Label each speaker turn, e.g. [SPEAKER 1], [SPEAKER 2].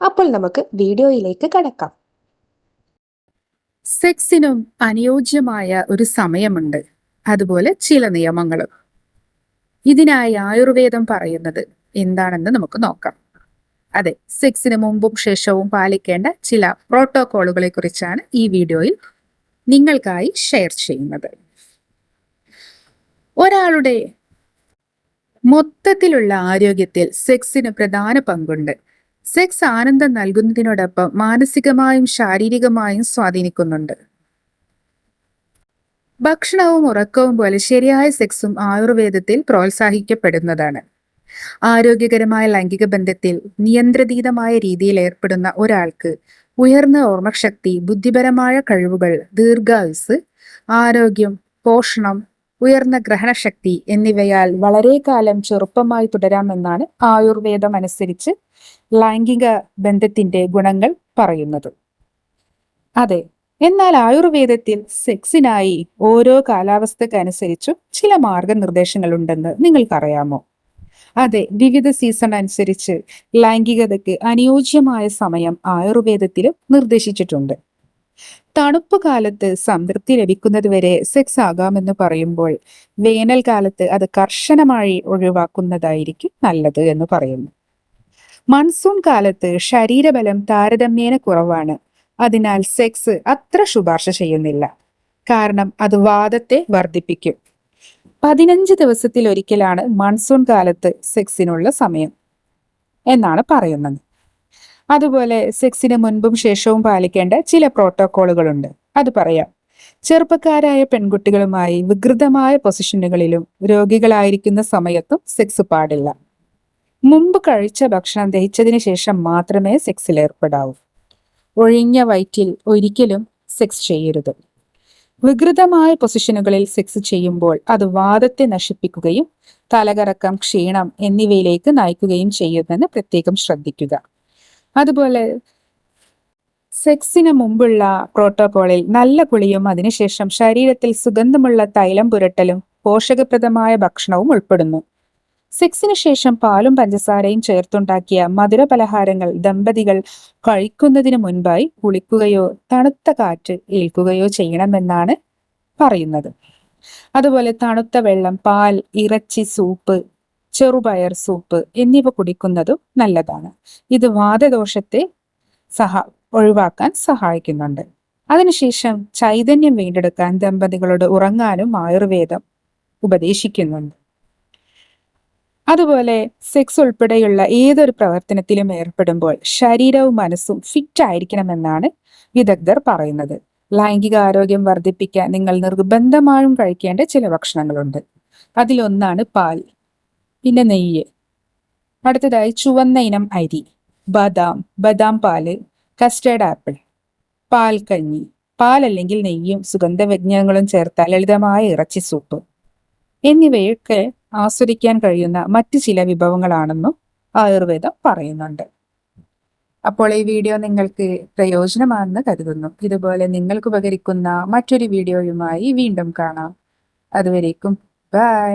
[SPEAKER 1] അപ്പോൾ നമുക്ക് വീഡിയോയിലേക്ക് കടക്കാം.
[SPEAKER 2] സെക്സിനും അനുയോജ്യമായ ഒരു സമയമുണ്ട്. അതുപോലെ ചില നിയമങ്ങളും. ഇതിനായി ആയുർവേദം പറയുന്നത് എന്താണെന്ന് നമുക്ക് നോക്കാം. അതെ സെക്സിന് മുമ്പും ശേഷവും പാലിക്കേണ്ട ചില പ്രോട്ടോകോളുകളെ കുറിച്ചാണ് ഈ വീഡിയോയിൽ നിങ്ങൾക്കായി ഷെയർ ചെയ്യുന്നത്. ഒരാളുടെ മൊത്തത്തിലുള്ള ആരോഗ്യത്തിൽ സെക്സിന് പ്രധാന പങ്കുണ്ട്. സെക്സ് ആനന്ദം നൽകുന്നതിനോടൊപ്പം മാനസികമായും ശാരീരികമായും സ്വാധീനിക്കുന്നുണ്ട്. ഭക്ഷണവും ഉറക്കവും പോലെ ശരിയായ സെക്സും ആയുർവേദത്തിൽ പ്രോത്സാഹിക്കപ്പെടുന്നതാണ്. ആരോഗ്യകരമായ ലൈംഗിക ബന്ധത്തിൽ നിയന്ത്രിതീതമായ രീതിയിൽ ഏർപ്പെടുന്ന ഒരാൾക്ക് ഉയർന്ന ഓർമ്മശക്തി ബുദ്ധിപരമായ കഴിവുകൾ ദീർഘായുസ് ആരോഗ്യം പോഷണം ഉയർന്ന ഗ്രഹണശക്തി എന്നിവയാൽ വളരെ കാലം ചെറുപ്പമായി തുടരാമെന്നാണ് ആയുർവേദം അനുസരിച്ച് ലൈംഗിക ബന്ധത്തിന്റെ ഗുണങ്ങൾ പറയുന്നത്. അതെ എന്നാൽ ആയുർവേദത്തിൽ സെക്സിനായി ഓരോ കാലാവസ്ഥക്കനുസരിച്ചും ചില മാർഗനിർദ്ദേശങ്ങൾ ഉണ്ടെന്ന് നിങ്ങൾക്കറിയാമോ? അതെ വിവിധ സീസൺ അനുസരിച്ച് ലൈംഗികതയ്ക്ക് അനുയോജ്യമായ സമയം ആയുർവേദത്തിലും നിർദ്ദേശിച്ചിട്ടുണ്ട്. തണുപ്പ് കാലത്ത് സംതൃപ്തി ലഭിക്കുന്നതുവരെ സെക്സ് ആകാമെന്ന് പറയുമ്പോൾ വേനൽക്കാലത്ത് അത് കർശനമായി ഒഴിവാക്കുന്നതായിരിക്കും നല്ലത് എന്ന് പറയുന്നു. മൺസൂൺ കാലത്ത് ശരീരബലം താരതമ്യേന കുറവാണ്. അതിനാൽ സെക്സ് അത്ര ശുപാർശ ചെയ്യുന്നില്ല. കാരണം അത് വാദത്തെ വർദ്ധിപ്പിക്കും. പതിനഞ്ച് ദിവസത്തിൽ ഒരിക്കലാണ് മൺസൂൺ കാലത്ത് സെക്സിനുള്ള സമയം എന്നാണ് പറയുന്നത്. അതുപോലെ സെക്സിന് മുൻപും ശേഷവും പാലിക്കേണ്ട ചില പ്രോട്ടോക്കോളുകളുണ്ട്. അത് പറയാം. ചെറുപ്പക്കാരായ പെൺകുട്ടികളുമായി വികൃതമായ പൊസിഷനുകളിലും രോഗികളായിരിക്കുന്ന സമയത്തും സെക്സ് പാടില്ല. മുമ്പ് കഴിച്ച ഭക്ഷണം ദഹിച്ചതിന് ശേഷം മാത്രമേ സെക്സിൽ ഏർപ്പെടാവൂ. ഒഴിഞ്ഞ വയറ്റിൽ ഒരിക്കലും സെക്സ് ചെയ്യരുത്. വികൃതമായ പൊസിഷനുകളിൽ സെക്സ് ചെയ്യുമ്പോൾ അത് വാദത്തെ നശിപ്പിക്കുകയും തലകറക്കം ക്ഷീണം എന്നിവയിലേക്ക് നയിക്കുകയും ചെയ്യുമെന്ന് പ്രത്യേകം ശ്രദ്ധിക്കുക. അതുപോലെ സെക്സിന് മുമ്പുള്ള പ്രോട്ടോകോളിൽ നല്ല കുളിയും അതിനുശേഷം ശരീരത്തിൽ സുഗന്ധമുള്ള തൈലം പുരട്ടലും പോഷകപ്രദമായ ഭക്ഷണവും ഉൾപ്പെടുന്നു. സെക്സിന് ശേഷം പാലും പഞ്ചസാരയും ചേർത്തുണ്ടാക്കിയ മധുര പലഹാരങ്ങൾ ദമ്പതികൾ കഴിക്കുന്നതിന് മുൻപായി കുളിക്കുകയോ തണുത്ത കാറ്റ് ഏൽക്കുകയോ ചെയ്യണമെന്നാണ് പറയുന്നത്. അതുപോലെ തണുത്ത വെള്ളം പാൽ ഇറച്ചി സൂപ്പ് ചെറുപയർ സൂപ്പ് എന്നിവ കുടിക്കുന്നതും നല്ലതാണ്. ഇത് വാദദോഷത്തെ സഹ ഒഴിവാക്കാൻ സഹായിക്കുന്നുണ്ട്. അതിനുശേഷം ചൈതന്യം വീണ്ടെടുക്കാൻ ദമ്പതികളോട് ഉറങ്ങാനും ആയുർവേദം ഉപദേശിക്കുന്നുണ്ട്. അതുപോലെ സെക്സ് ഉൾപ്പെടെയുള്ള ഏതൊരു പ്രവർത്തനത്തിലും ഏർപ്പെടുമ്പോൾ ശരീരവും മനസ്സും ഫിറ്റ് ആയിരിക്കണമെന്നാണ് വിദഗ്ധർ പറയുന്നത്. ലൈംഗിക ആരോഗ്യം വർദ്ധിപ്പിക്കാൻ നിങ്ങൾ നിർബന്ധമായും കഴിക്കേണ്ട ചില ഭക്ഷണങ്ങളുണ്ട്. അതിലൊന്നാണ് പാൽ. പിന്നെ നെയ്യ്. അടുത്തതായി ചുവന്ന ഇനം അരി. ബദാം ബദാം പാൽ കസ്റ്റേർഡ് ആപ്പിൾ പാൽ കഞ്ഞി. പാൽ അല്ലെങ്കിൽ നെയ്യും സുഗന്ധവ്യഞ്ജനങ്ങളും ചേർത്ത ലളിതമായ ഇറച്ചി സൂപ്പ്. എന്നിവയൊക്കെ ആസ്വദിക്കാൻ കഴിയുന്ന മറ്റു ചില വിഭവങ്ങളാണെന്നും ആയുർവേദം പറയുന്നുണ്ട്. അപ്പോൾ ഈ വീഡിയോ നിങ്ങൾക്ക് പ്രയോജനമാണെന്ന് കരുതുന്നു. ഇതുപോലെ നിങ്ങൾക്ക് ഉപകരിക്കുന്ന മറ്റൊരു വീഡിയോയുമായി വീണ്ടും കാണാം. അതുവരേക്കും ബൈ.